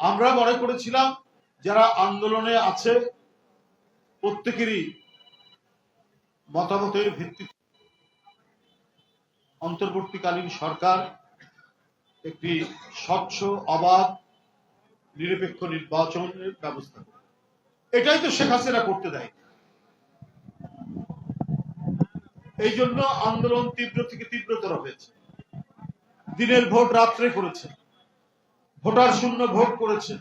আমরা মনে করেছিলাম যারা আন্দোলনে আছে, প্রত্যেকেরই মতামতের ভিত্তিতে অন্তর্বর্তীকালীন সরকার একটি স্বচ্ছ, অবাধ, নিরপেক্ষ নির্বাচনের ব্যবস্থা এটাই তো শেখ হাসিনা করতে দেয় এই জন্য আন্দোলন তীব্র থেকে তীব্রতর হয়েছে। দিনের ভোট রাত্রে করেছে। ভোটার শূন্য ভোট করেছে।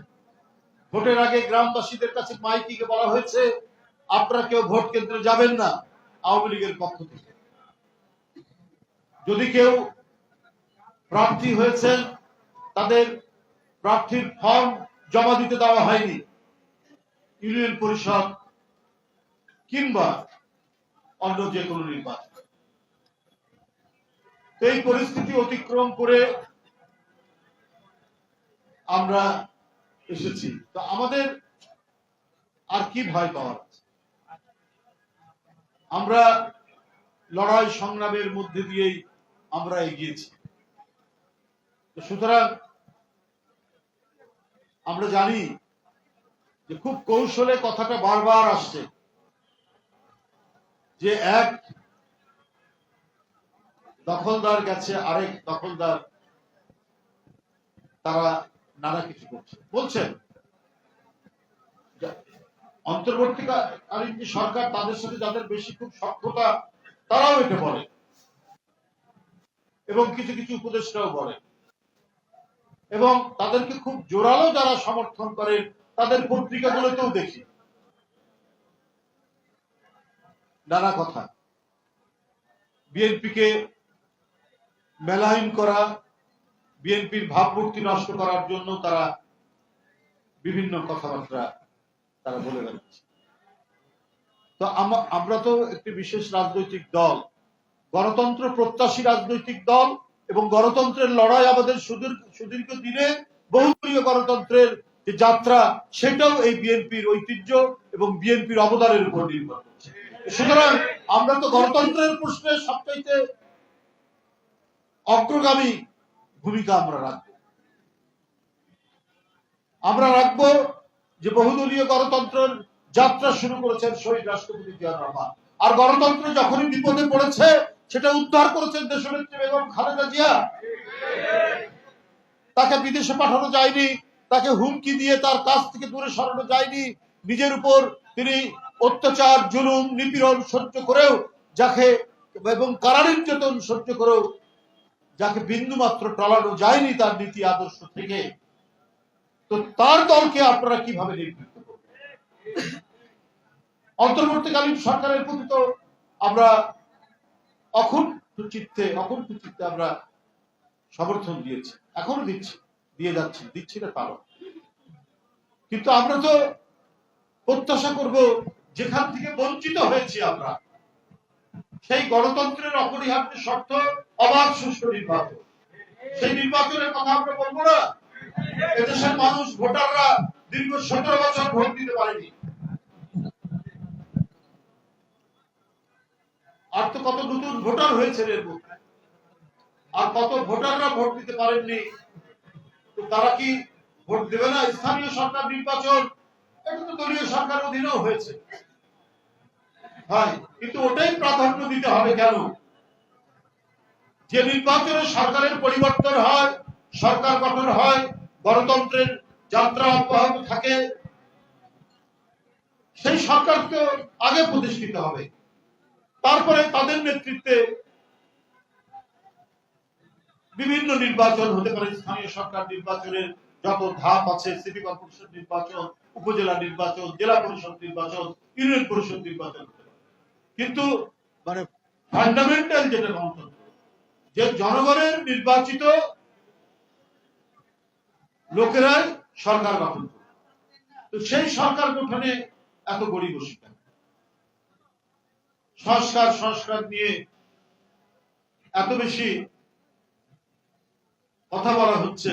ভোটের আগে গ্রামবাসীদের কাছে মাইকিকে বলা হয়েছে, আপনারা কেউ ভোট কেন্দ্রে যাবেন না আওয়ামী লীগের পক্ষ থেকে। যদি কেউ প্রার্থী হয়েছেন, তাদের প্রার্থীর ফর্ম জমা দিতে দেওয়া হয়নি। ইউনিয়ন পরিষদ কিংবা অন্য যে কোনো নির্বাচন। এই পরিস্থিতি অতিক্রম করে আমরা এসেছি। তো আমাদের আর কি ভয় পাওয়ার আমরা লড়াই সংগ্রামের মধ্যে দিয়েই আমরা এগিয়েছি। তো সুতরাং আমরা জানি যে খুব কৌশলে কথাটা বারবার আসছে যে এক দখলদার গেছে, আরেক দখলদার, তারা নানা কিছু করছে। বলছেন অন্তর্বর্তীকালীন যে সরকার, তাদের সাথে যাদের বেশি খুব সক্ষতা তারাও এটা বলে। এবং কিছু কিছু উপদেষ্টাও বলে। এবং তাদেরকে খুব জোরালো যারা সমর্থন করে, তাদের পত্রিকাগুলোতেও দেখি। নানা কথা। বিএনপিকে মেলাহীন করা বিএনপির ভাবমূর্তি নষ্ট করার জন্য তারা বিভিন্ন কথাবার্তা তারা বলে বেড়াচ্ছে। তো আমরা তো একটি বিশেষ রাজনৈতিক দল। গণতন্ত্র প্রত্যাশী রাজনৈতিক দল এবং গণতন্ত্রের লড়াই আমাদের সুদীর্ঘ সুদীর্ঘ দিনে বহুদলীয় গণতন্ত্রের যে যাত্রা, সেটাও এই বিএনপির ঐতিহ্য এবং বিএনপির অবদানের উপর নির্ভর করছে। সুতরাং আমরা তো গণতন্ত্রের প্রশ্নে সবচাইতে অগ্রগামী ভূমিকা আমরা রাখব। আমরা রাখব যে বহুদলীয় গণতন্ত্রের যাত্রা শুরু করেছেন শহীদ রাষ্ট্রপতি জিয়াউর রহমান। আর গণতন্ত্র যখনই বিপদে পড়েছে, সেটা উদ্ধার করেছেন দেশনেত্রী বেগম খালেদা জিয়া। তাকে বিদেশে পাঠানো যায়নি, তাকে হুমকি দিয়ে তার কাছ থেকে দূরে সরানো যায়নি। নিজের উপর তিনি অত্যাচার, জুলুম, নিপীড়ন সহ্য করেও, যাকে এবং কারা নির্যাতন সহ্য করেও যাকে বিন্দু মাত্র টলানো যায়নি তার নীতি, আদর্শ থেকে, তো তার দলকে আপনারা কীভাবে করবেন? অন্তর্বর্তীকালীন সরকারের প্রতি তো আমরা অকুণ্ঠ চিত্তে অকুণ্ঠ চিত্তে আমরা সমর্থন দিয়েছি, এখনও দিচ্ছি, দিয়ে যাচ্ছি, দিচ্ছি না কারণ কিন্তু আমরা তো প্রত্যাশা করব, যেখান থেকে বঞ্চিত হয়েছি আমরা সেই গণতন্ত্রের অপরিহার্য শর্ত অবাধ সুষ্ঠু নির্বাচন। সেই নির্বাচনের কথা আমরা বলব না। এদেশের মানুষ, ভোটাররা দীর্ঘ সতেরো বছর ভোট দিতে পারেনি। আর তো কত নতুন ভোটার হয়েছে এর মধ্যে। আর কত ভোটাররা ভোট দিতে পারেননি। তারা কি ভোট দেবে না? স্থানীয় সরকার নির্বাচন, এটা তো দলীয় সরকার অধীনেও হয়েছে। হয়। কিন্তু ওটাই প্রাধান্য দিতে হবে কেন? যে নির্বাচনে সরকারের পরিবর্তন হয়, সরকার গঠন হয়, গণতন্ত্রের যাত্রা অব্যাহত থাকে, সেই আগে প্রতিষ্ঠিত হবে। তারপরে তাদের নেতৃত্বে বিভিন্ন নির্বাচন হতে পারে। স্থানীয় সরকার নির্বাচনের যত ধাপ আছে সিটি কর্পোরেশন নির্বাচন, উপজেলা নির্বাচন, জেলা পরিষদ নির্বাচন ইউনিয়ন পরিষদ নির্বাচন কিন্তু মানে ফান্ডামেন্টাল যেটা গণতন্ত্র যে জনগণের নির্বাচিত লোকেরাই সরকার গঠন করে। তো সেই সরকার গঠনে এত গরিব কেন সংস্কার সংস্কার নিয়ে এত বেশি কথা বলা হচ্ছে।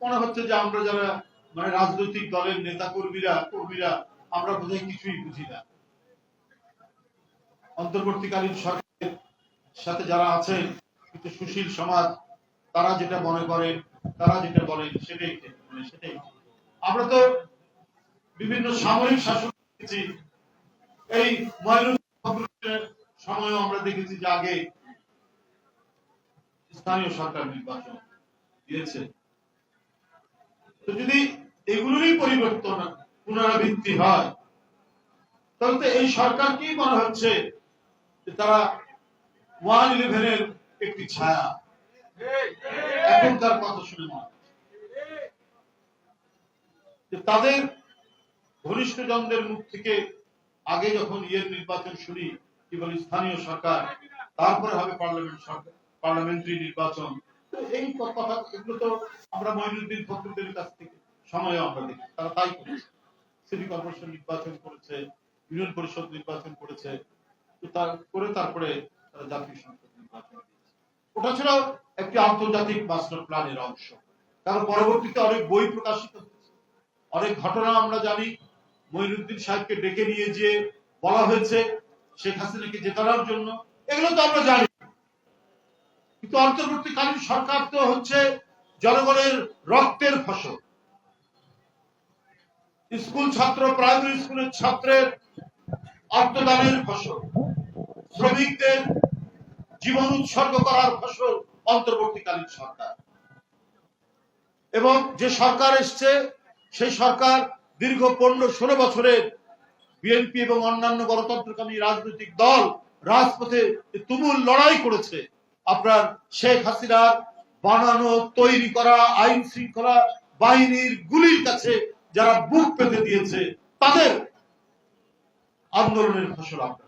মনে হচ্ছে যে আমরা যারা মানে রাজনৈতিক দলের নেতা কর্মীরা কর্মীরা আমরা বোধহয় কিছুই বুঝি না। অন্তর্বর্তীকালীন সরকারের সাথে যারা আছেন, কিন্তু সুশীল সমাজ, তারা যেটা মনে করেন তারা যেটা বলেন সেটাই নেই সেটাই আমরা তো বিভিন্ন সামরিক শাসন দেখেছি। এই ময়ূরের সময় আমরা দেখেছি যে আগে স্থানীয় সরকার নির্বাচন দিয়েছে। তো যদি এগুলোরই পরিবর্তন, পুনরাবৃত্তি হয়, তাহলে তো এই সরকারকেই মনে হচ্ছে তারা ওয়ান ইলেভেনের একটি ছায়া। এখনকার কথা শুনে মনে তাদের ঘনিষ্ঠজনদের মুখ থেকে আগে যখন ইয়ের নির্বাচন শুনি কি বলে স্থানীয় সরকার, তারপরে হবে পার্লামেন্ট সরকার পার্লামেন্টারি নির্বাচন। এই কথা, এগুলো তো আমরা মহিনুদ্দিন ফখরুদ্দিনের কাছ থেকে সময় আমরা দেখি। তারা তাই করেছে। সিটি কর্পোরেশন নির্বাচন করেছে, ইউনিয়ন পরিষদ নির্বাচন করেছে। করে তারপরে ওটা ছিল একটি আন্তর্জাতিক মাস্টার প্ল্যানের অংশ। কারণ পরবর্তীতে অনেক বই প্রকাশিত হয়েছে। অনেক ঘটনা আমরা জানি। মঈনুদ্দিন সাহেবকে ডেকে নিয়ে গিয়ে বলা হয়েছে শেখ হাসিনাকে জেতানোর জন্য। এগুলো তো আমরা জানি। কিন্তু অন্তর্বর্তীকালীন সরকার তো হচ্ছে জনগণের রক্তের ফসল। স্কুল ছাত্র, প্রাইমারি স্কুলের ছাত্রের অর্থদানের ফসল। শ্রমিকদের জীবন উৎসর্গ করার ফসল অন্তর্বর্তীকালীন সরকার। এবং যে সরকার এসছে, সেই সরকার দীর্ঘ পনেরো ষোলো বছরের বিএনপি এবং অন্যান্য গণতন্ত্রকামী রাজনৈতিক দল রাজপথে তুমুল লড়াই করেছে, আপনার শেখ হাসিনার বানানো, তৈরি করা, আইন শৃঙ্খলা বাহিনীর গুলির কাছে যারা বুক পেতে দিয়েছে, তাদের আন্দোলনের ফসল আমরা